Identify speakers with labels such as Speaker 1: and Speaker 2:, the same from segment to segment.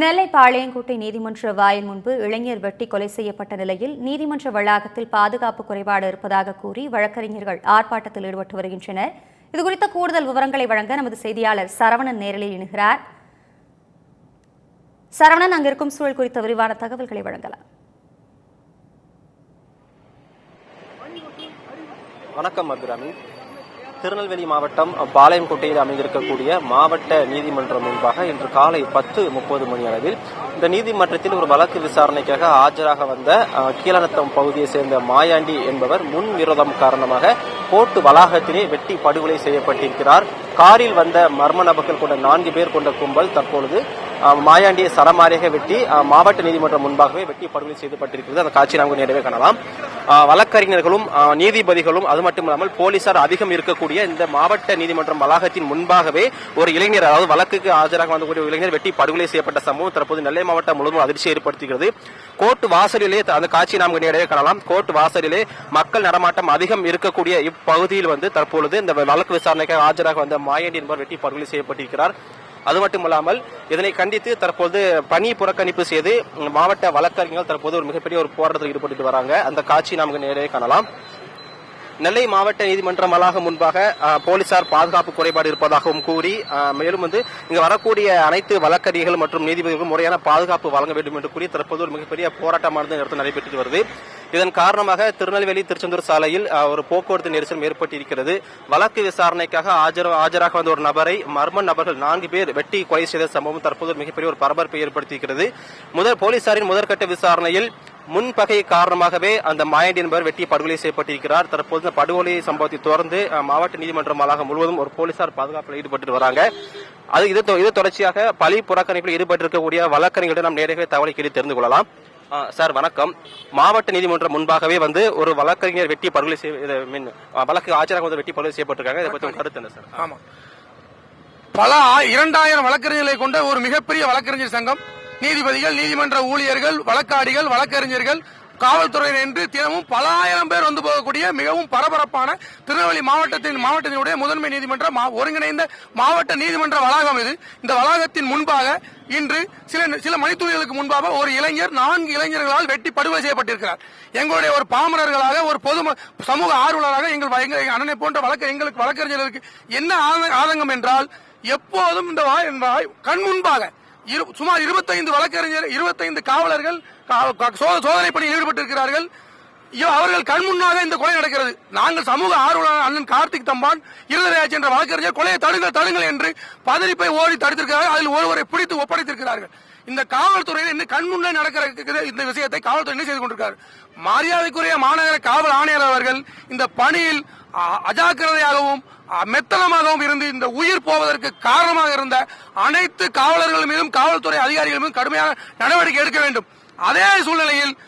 Speaker 1: நெல்லை பாளையங்கோட்டை நீதிமன்ற வாயில் முன்பு இளைஞர் வெட்டி கொலை செய்யப்பட்ட நிலையில் நீதிமன்ற வளாகத்தில் பாதுகாப்பு குறைபாடு இருப்பதாக கூறி வழக்கறிஞர்கள் ஆர்ப்பாட்டத்தில் ஈடுபட்டு வருகின்றனர். இதுகுறித்த கூடுதல் விவரங்களை வழங்க நமது செய்தியாளர் சரவணன் நேரலில் இணுகிறார். சரவணன் அங்கிருக்கும் சூழல் குறித்த விரிவான தகவல்களை வழங்கலாம்.
Speaker 2: வணக்கம் அபிராமி. திருநெல்வேலி மாவட்டம் பாளையங்கோட்டையில் அமைந்திருக்கக்கூடிய மாவட்ட நீதிமன்றம் முன்பாக இன்று காலை பத்து முப்பது மணி அளவில் இந்த நீதிமன்றத்தில் ஒரு வழக்கு விசாரணைக்காக ஆஜராக வந்த கீழநத்தம் பகுதியை சேர்ந்த மாயாண்டி என்பவர் முன் விரோதம் காரணமாக கோர்ட்டு வளாகத்திலே வெட்டி படுகொலை செய்யப்பட்டிருக்கிறார். காரில் வந்த மர்ம நபர்கள் கொண்ட நான்கு பேர் கொண்ட கும்பல் தற்பொழுது மாயாண்டியை சரமாரியாக வெட்டி மாவட்ட நீதிமன்றம் முன்பாகவே வெட்டி படுகொலை செய்யப்பட்டிருக்கிறது. அந்த காட்சி நாம் நேரவே காணலாம். வழக்கறிஞர்களும் நீதிபதிகளும் அது மட்டும் இல்லாமல் போலீசார் அதிகம் இருக்கக்கூடிய இந்த மாவட்ட நீதிமன்றம் வளாகத்தின் முன்பாகவே ஒரு இளைஞர் அதாவது வழக்குக்கு ஆஜராக வந்தக்கூடிய இளைஞர் வெட்டி படுகொலை செய்யப்பட்ட சம்பவம் தற்போது நெல்லை மாவட்டம் முழுவதும் அதிர்ச்சி ஏற்படுத்துகிறது கோர்ட் வாசலிலே அந்த காட்சி நாம் நேரடியாக காணலாம். கோர்ட் வாசலிலே மக்கள் நடமாட்டம் அதிகம் இருக்கக்கூடிய இப்பகுதியில் வந்து தற்பொழுது இந்த வழக்கு விசாரணைக்காக ஆஜராக வந்த மாயண்டி என்பவர் வெட்டி படுகொலை செய்யப்பட்டிருக்கிறார். அது மட்டும் இல்லாமல் இதனை கண்டித்து தற்போது பணி புறக்கணிப்பு செய்து மாவட்ட வழக்கறிஞர்கள் தற்போது ஒரு மிகப்பெரிய ஒரு போராட்டத்தில் ஈடுபட்டு வராங்க. அந்த காட்சி நமக்கு நேரே காணலாம். நெல்லை மாவட்ட நீதிமன்றம் வளாகம் முன்பாக போலீசார் பாதுகாப்பு குறைபாடு இருப்பதாகவும் கூறி மேலும் வந்து இங்கு வரக்கூடிய அனைத்து வழக்கறிஞர்கள் மற்றும் நீதிபதிகளும் முறையான பாதுகாப்பு வழங்க வேண்டும் என்று கூறி தற்போது ஒரு மிகப்பெரிய போராட்டமானது இந்த நடைபெற்று வருது. இதன் காரணமாக திருநெல்வேலி திருச்செந்தூர் சாலையில் ஒரு போக்குவரத்து நெரிசல் ஏற்பட்டிருக்கிறது. வழக்கு விசாரணைக்காக ஆஜராக வந்த ஒரு நபரை மர்ம நபர்கள் நான்கு பேர் வெட்டி கொலை செய்த சம்பவம் தற்போது மிகப்பெரிய ஒரு பரபரப்பை ஏற்படுத்தியிருக்கிறது. முதல் போலீசாரின் முதற்கட்ட விசாரணையில் முன்பகை காரணமாகவே அந்த மாயண்டி என்பவர் வெட்டி படுகொலை செய்யப்பட்டிருக்கிறார். தற்போது இந்த படுகொலை சம்பவத்தை தொடர்ந்து மாவட்ட நீதிமன்றம் வளாகம் முழுவதும் ஒரு போலீசார் பாதுகாப்பில் ஈடுபட்டு வராங்க. அது இது தொ- இது தொடர்ச்சியாக பழி புறக்கணிப்பில் ஈடுபட்டிருக்கக்கூடிய வழக்கறிஞர்களிடம் நாம் நேரடியாக தகவலை கேட்டு தெரிந்து கொள்ளலாம். சார் வணக்கம். மாவட்ட நீதிமன்றம் முன்பாகவே வந்து ஒரு வழக்கறிஞர் வெட்டி படுகொலை செய்ய மீன் வழக்கு ஆஜராக வந்து வெட்டி படுகொலை செய்யப்பட்டிருக்காங்க. இதை பற்றி உங்க கருத்து என்ன சார்?
Speaker 3: ஆமா. பல இரண்டாயிரம் வழக்கறிஞர்களை கொண்ட ஒரு மிகப்பெரிய வழக்கறிஞர் சங்கம் நீதிபதிகள் நீதிமன்ற ஊழியர்கள் வழக்காடிகள் வழக்கறிஞர்கள் காவல்துறையினர் என்று தினமும் பல ஆயிரம் பேர் வந்து போகக்கூடிய மிகவும் பரபரப்பான திருநெல்வேலி மாவட்டத்தின் மாவட்டத்தினுடைய முதன்மை நீதிமன்ற ஒருங்கிணைந்த மாவட்ட நீதிமன்ற வளாகம் இது. இந்த வளாகத்தின் முன்பாக இன்று சில சில மணித்துளிகளுக்கு முன்பாக ஒரு இளைஞர் நான்கு இளைஞர்களால் வெட்டி படுகொலை செய்யப்பட்டிருக்கிறார். எங்களுடைய ஒரு பாமரர்களாக ஒரு பொது சமூக ஆர்வலராக எங்கள் எங்கள் அண்ணனை போன்ற வழக்கு எங்களுக்கு வழக்கறிஞர்களுக்கு என்ன ஆதங்கம் என்றால் எப்போதும் இந்த வாய் கண் முன்பாக சுமார் இருபத்தைந்து வழக்கறிஞர் இருபத்தைந்து காவலர்கள் சோ- சோதனை பணியில் ஈடுபட்டிருக்கிறார்கள். அவர்கள் கண் முன்னாக இந்த கொலை நடக்கிறது. நாங்கள் சமூக ஆர்வலர் அண்ணன் கார்த்திக் தம்பான் இருதராஜ் என்ற வழக்கறிஞர் கொலையை தடுங்கள் தடுங்கள் என்று பதறிப்பை ஓடி தடுத்திருக்கிறார்கள். அதில் ஒருவரை பிடித்து ஒப்படைத்திருக்கிறார்கள். இந்த காவல்துறையில் இன்னும் கண் முன்னே நடக்கிற இந்த விஷயத்தை காவல்துறை என்ன செய்து கொண்டிருக்காரு. மரியாதைக்குரிய மாநகர காவல் ஆணையர் அவர்கள் இந்த பணியில் அ- அஜாக்கிரதையாகவும் அ- மெத்தனமாகவும் இருந்து இந்த உயிர் போவதற்கு காரணமாக இருந்த அனைத்து காவலர்கள் மீதும் காவல்துறை அதிகாரிகள் மீதும் கடுமையான நடவடிக்கை எடுக்க வேண்டும். அதே சூழ்நிலையில்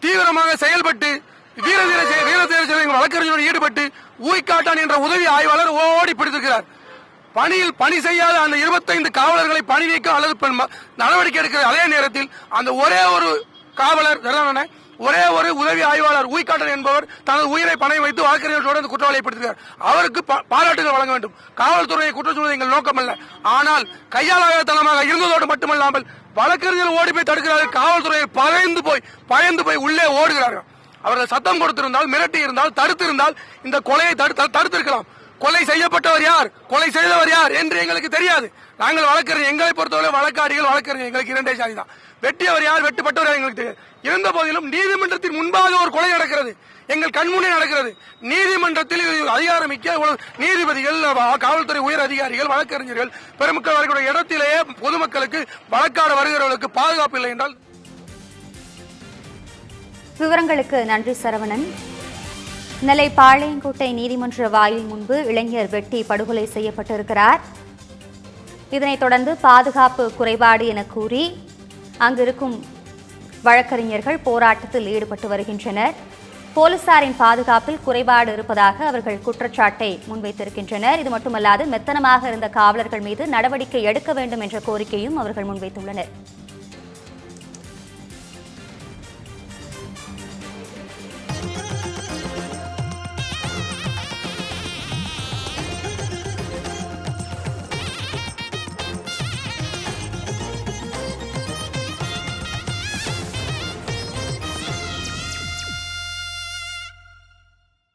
Speaker 3: தீவிரமாக செயல்பட்டு வீர தீர வீர வழக்கறிஞரோடு ஈடுபட்டு ஊய்காட்டான் என்ற உதவி ஆய்வாளர் ஓடி பிடித்திருக்கிறார். பணியில் பணி செய்யாத அந்த இருபத்தைந்து காவலர்களை பணி நீக்கம் அல்லது நடவடிக்கை எடுக்கிற அதே நேரத்தில் அந்த ஒரே ஒரு காவலர் ஒரே ஒரு உதவி ஆய்வாளர் உய்காட்டன் என்பவர் தனது உயிரை பணம் வைத்து வழக்கறிஞர்களோடு அந்த குற்றவாளியை பிடித்திருக்கிறார் அவருக்கு பாராட்டுகள் வழங்க வேண்டும். காவல்துறையை குற்றம் சொல்வது எங்கள் நோக்கம் அல்ல. ஆனால் கையாளாகத்தனமாக இருந்ததோடு மட்டுமல்லாமல் வழக்கறிஞர் ஓடி போய் தடுக்கிறார்கள். காவல்துறையை பயந்து போய் பயந்து போய் உள்ளே ஓடுகிறார்கள். அவர்கள் சத்தம் கொடுத்திருந்தால் மிரட்டி இருந்தால் தடுத்து இருந்தால் இந்த கொலையை தடுத்திருக்கலாம். கொலை செய்யப்பட்டவர் யார்? கொலை செய்தவர் யார்? என்று எங்களுக்கு தெரியாது. நாங்கள் வழக்கறிஞர் எங்களை பொறுத்தவரை வழக்காடிகள் வழக்கறிஞர் எங்களுக்கு இரண்டே சாதி தான். வெட்டியவர் யார்? வெட்டுப்பட்டவர் யார் எங்களுக்கு தெரியாது. இருந்த போதிலும் நீதிமன்றத்தின் முன்பாக ஒரு கொலை நடக்கிறது. எங்கள் கண்முன்னே நடக்கிறது. நீதிமன்றத்தில் இது அதிகாரமிக்க நீதிபதிகள் காவல்துறை உயர் அதிகாரிகள் வழக்கறிஞர்கள் பெருமக்கள் வரக்கூடிய இடத்திலேயே பொதுமக்களுக்கு வழக்காட வருகிறவர்களுக்கு பாதுகாப்பு இல்லை என்றால்
Speaker 1: விவரங்களுக்கு நன்றி சரவணன். நெல்லை பாளையங்கோட்டை நீதிமன்ற வாயில் முன்பு இளைஞர் வெட்டி படுகொலை செய்யப்பட்டிருக்கிறார். இதனைத் தொடர்ந்து பாதுகாப்பு குறைபாடு என கூறி அங்கிருக்கும் வழக்கறிஞர்கள் போராட்டத்தில் ஈடுபட்டு வருகின்றனர். போலீசாரின் பாதுகாப்பில் குறைபாடு இருப்பதாக அவர்கள் குற்றச்சாட்டை முன்வைத்திருக்கின்றனர். இது மட்டுமல்லாது மெத்தனமாக இருந்த காவலர்கள் மீது நடவடிக்கை எடுக்க வேண்டும் என்ற கோரிக்கையும் அவர்கள் முன்வைத்துள்ளனர்.